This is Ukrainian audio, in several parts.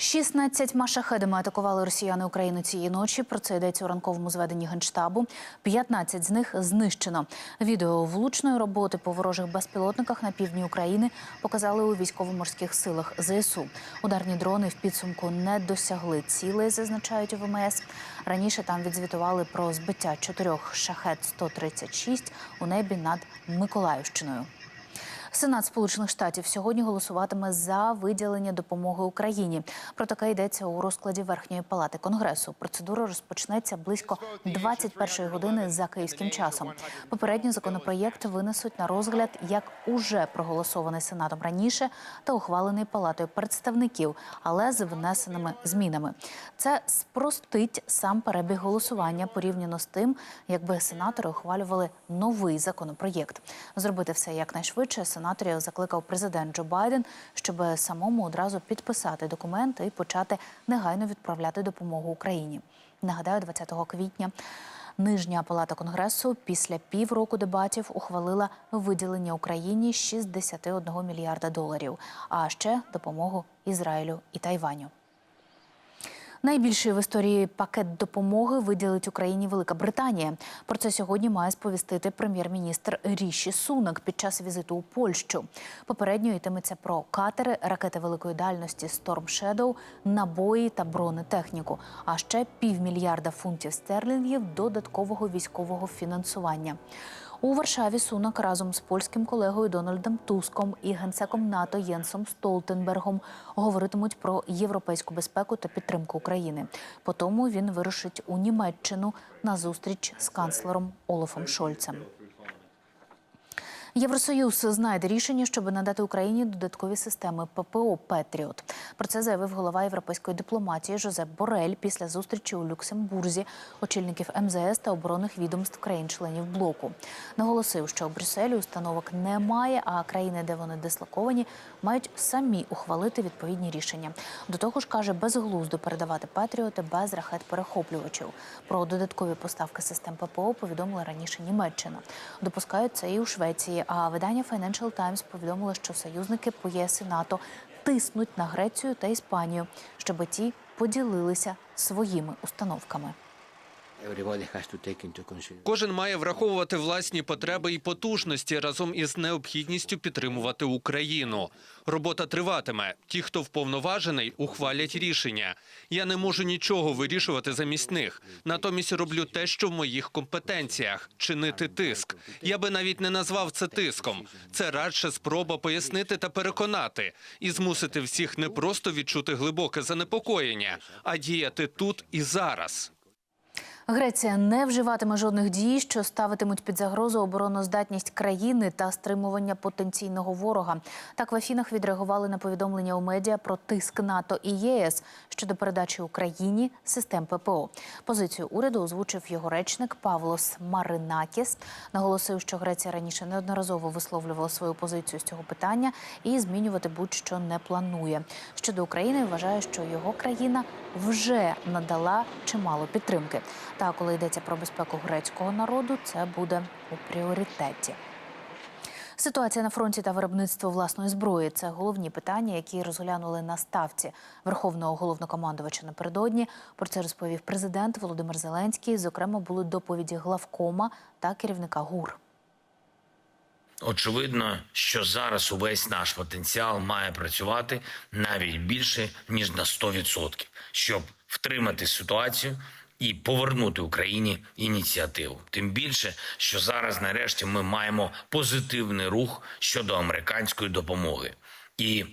16 шахедами атакували росіяни Україну цієї ночі. Про це йдеться у ранковому зведенні генштабу. 15 з них знищено. Відео влучної роботи по ворожих безпілотниках на півдні України показали у військово-морських силах ЗСУ. Ударні дрони в підсумку не досягли цілей, зазначають у ВМС. Раніше там відзвітували про збиття чотирьох шахет 136 у небі над Миколаївщиною. Сенат Сполучених Штатів сьогодні голосуватиме за виділення допомоги Україні. Про таке йдеться у розкладі Верхньої палати Конгресу. Процедура розпочнеться близько 21 години за київським часом. Попередній законопроєкт винесуть на розгляд як уже проголосований сенатом раніше та ухвалений палатою представників, але з внесеними змінами. Це спростить сам перебіг голосування порівняно з тим, якби сенатори ухвалювали новий законопроєкт. Зробити все якнайшвидше сенаторів закликав президент Джо Байден, щоб самому одразу підписати документи і почати негайно відправляти допомогу Україні. Нагадаю, 20 квітня. Нижня палата конгресу після півроку дебатів ухвалила виділення Україні 61 мільярда доларів, а ще допомогу Ізраїлю і Тайваню. Найбільший в історії пакет допомоги виділить Україні Велика Британія. Про це сьогодні має сповістити прем'єр-міністр Ріші Сунак під час візиту у Польщу. Попередньо йтиметься про катери, ракети великої дальності Storm Shadow, набої та бронетехніку, а ще півмільярда фунтів стерлінгів додаткового військового фінансування. У Варшаві Сунак разом з польським колегою Дональдом Туском і генсеком НАТО Єнсом Столтенбергом говоритимуть про європейську безпеку та підтримку України. Потому він вирушить у Німеччину на зустріч з канцлером Олафом Шольцем. Євросоюз знайде рішення, щоб надати Україні додаткові системи ППО Петріот. Про це заявив голова європейської дипломатії Жозеп Борель після зустрічі у Люксембурзі очільників МЗС та оборонних відомств країн-членів блоку. Наголосив, що у Брюсселі установок немає, а країни, де вони дислоковані, мають самі ухвалити відповідні рішення. До того ж, каже, безглуздо передавати Петріоти без ракет-перехоплювачів. Про додаткові поставки систем ППО повідомила раніше Німеччина. Допускають це і у Швеції. А видання Financial Times повідомило, що союзники по ЄС і НАТО тиснуть на Грецію та Іспанію, щоб ті поділилися своїми установками. Кожен має враховувати власні потреби і потужності разом із необхідністю підтримувати Україну. Робота триватиме. Ті, хто вповноважений, ухвалять рішення. Я не можу нічого вирішувати замість них. Натомість роблю те, що в моїх компетенціях чинити тиск. Я би навіть не назвав це тиском. Це радше спроба пояснити та переконати і змусити всіх не просто відчути глибоке занепокоєння, а діяти тут і зараз. Греція не вживатиме жодних дій, що ставитимуть під загрозу обороноздатність країни та стримування потенційного ворога. Так в Афінах відреагували на повідомлення у медіа про тиск НАТО і ЄС щодо передачі Україні систем ППО. Позицію уряду озвучив його речник Павлос Маринакіс. Наголосив, що Греція раніше неодноразово висловлювала свою позицію з цього питання і змінювати будь-що не планує. Щодо України, вважає, що його країна вже надала чимало підтримки. Та коли йдеться про безпеку грецького народу, це буде у пріоритеті. Ситуація на фронті та виробництво власної зброї це головні питання, які розглянули на ставці Верховного головнокомандувача напередодні. Про це розповів президент Володимир Зеленський. Зокрема, були доповіді главкома та керівника ГУР. Очевидно, що зараз увесь наш потенціал має працювати навіть більше ніж на 100%, щоб втримати ситуацію і повернути Україні ініціативу. Тим більше, що зараз, нарешті, ми маємо позитивний рух щодо американської допомоги і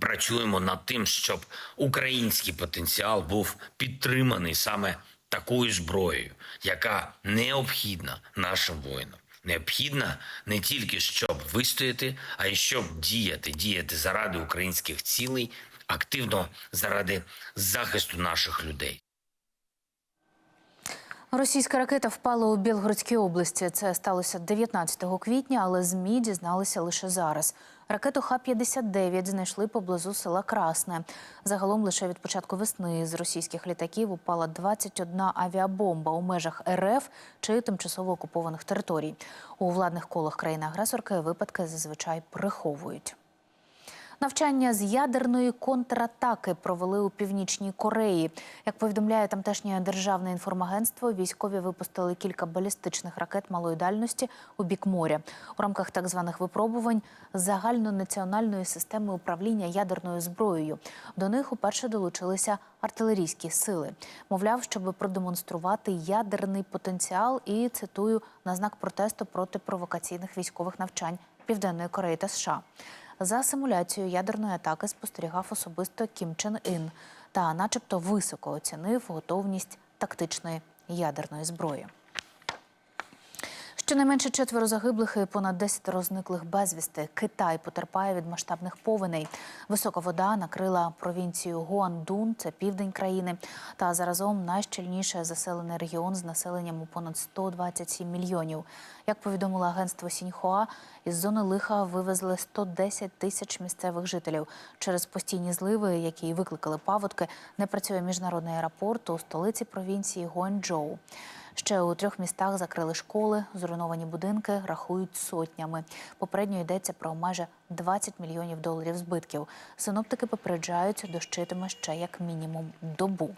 працюємо над тим, щоб український потенціал був підтриманий саме такою зброєю, яка необхідна нашим воїнам. Необхідна не тільки щоб вистояти, а й щоб діяти, діяти заради українських цілей, активно заради захисту наших людей. Російська ракета впала у Білгородській області. Це сталося 19 квітня, але змі дізналися лише зараз. Ракету Х-59 знайшли поблизу села Красне. Загалом лише від початку весни з російських літаків упала 21 авіабомба у межах РФ чи тимчасово окупованих територій. У владних колах країни-агресорки випадки зазвичай приховують. Навчання з ядерної контратаки провели у північній Кореї. Як повідомляє тамтешнє державне інформагентство, військові випустили кілька балістичних ракет малої дальності у бік моря у рамках так званих випробувань загальнонаціональної системи управління ядерною зброєю. До них уперше долучилися артилерійські сили. Мовляв, щоб продемонструвати ядерний потенціал і цитую на знак протесту проти провокаційних військових навчань Південної Кореї та США. За симуляцією ядерної атаки спостерігав особисто Кім Чен Ін та, начебто, високо оцінив готовність тактичної ядерної зброї. Щонайменше четверо загиблих і понад 10 зниклих безвісти. Китай потерпає від масштабних повеней. Висока вода накрила провінцію Гуандун, це південь країни, та заразом найщільніше заселений регіон з населенням у понад 127 мільйонів. Як повідомило агентство Сіньхуа, із зони лиха вивезли 110 тисяч місцевих жителів. Через постійні зливи, які викликали паводки, не працює міжнародний аеропорт у столиці провінції Гуанчжоу. Ще у трьох містах закрили школи, зруйновані будинки рахують сотнями. Попередньо йдеться про майже 20 мільйонів доларів збитків. Синоптики попереджають, дощитиме ще як мінімум добу.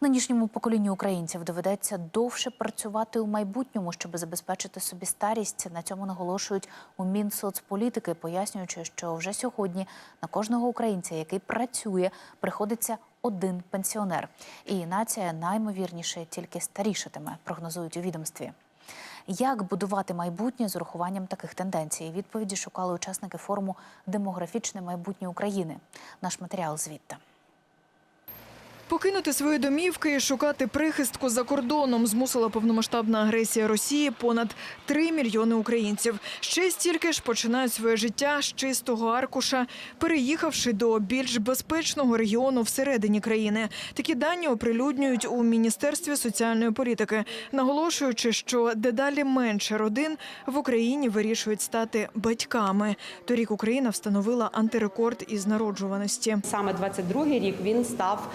Нинішньому поколінню українців доведеться довше працювати у майбутньому, щоб забезпечити собі старість. На цьому наголошують у Мінсоцполітики, пояснюючи, що вже сьогодні на кожного українця, який працює, приходиться один пенсіонер. І нація наймовірніше тільки старішатиме, прогнозують у відомстві. Як будувати майбутнє з урахуванням таких тенденцій? Відповіді шукали учасники форуму Демографічне майбутнє України. Наш матеріал звідти. Покинути свої домівки і шукати прихистку за кордоном змусила повномасштабна агресія Росії понад 3 мільйони українців. Ще стільки ж починають своє життя з чистого аркуша, переїхавши до більш безпечного регіону всередині країни. Такі дані оприлюднюють у міністерстві соціальної політики, наголошуючи, що дедалі менше родин в Україні вирішують стати батьками. Торік Україна встановила антирекорд із народжуваності. Саме 22-й рік він став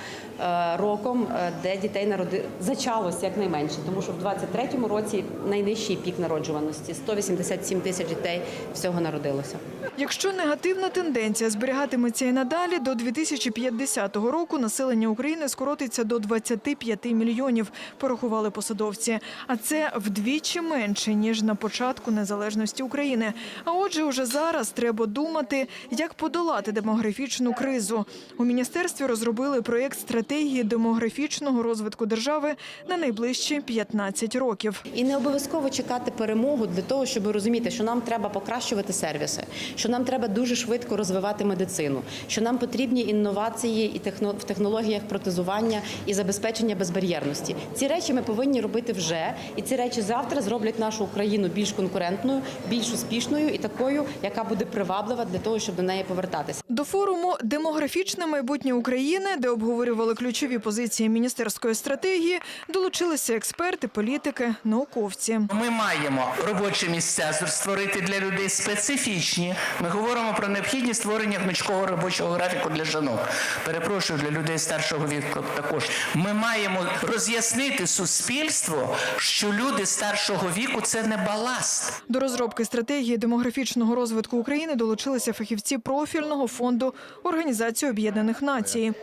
роком, е, де дітей народи зачалось якнайменше, тому що в 23-му році найнижчий пік народжуваності 187 тисяч дітей всього народилося. Якщо негативна тенденція зберігатиметься і надалі, до 2050 року населення України скоротиться до 25 мільйонів, порахували посадовці. А це вдвічі менше ніж на початку незалежності України. А отже, уже зараз треба думати, як подолати демографічну кризу. У міністерстві розробили проєкт стратегії демографічного розвитку держави на найближчі 15 років. І не обов'язково чекати перемогу для того, щоб розуміти, що нам треба покращувати сервіси, що нам треба дуже швидко розвивати медицину, що нам потрібні інновації і в технологіях протезування і забезпечення безбар'єрності. Ці речі ми повинні робити вже, і ці речі завтра зроблять нашу Україну більш конкурентною, більш успішною і такою, яка буде приваблива для того, щоб до неї повертатися. До форуму Демографічне майбутнє України, де обговорювали ключові позиції міністерської стратегії, долучилися експерти, політики, науковці. Ми маємо робочі місця створити для людей специфічні. Ми говоримо про необхідність створення гнучкого робочого графіку для жінок. Перепрошую для людей старшого віку також. Ми маємо роз'яснити суспільству, що люди старшого віку це не баласт. До розробки стратегії демографічного розвитку України долучилися фахівці профільного фонду Організації Об'єднаних Націй.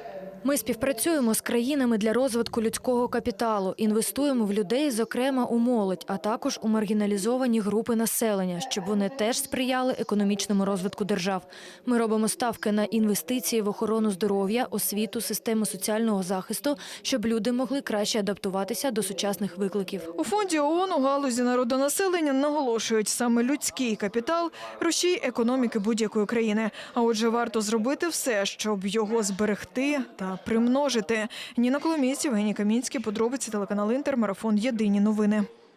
Ми співпрацюємо з країнами для розвитку людського капіталу, інвестуємо в людей, зокрема у молодь, а також у маргіналізовані групи населення, щоб вони теж сприяли економічному розвитку держав. Ми робимо ставки на інвестиції в охорону здоров'я, освіту, систему соціального захисту, щоб люди могли краще адаптуватися до сучасних викликів. У фонді ООН у галузі народонаселення наголошують саме людський капітал рушій економіки будь-якої країни. А отже, варто зробити все, щоб його зберегти та примножити. Ніна Коломієць, Євгеній Камінський, подробиці телеканал Інтер, марафон Єдині новини.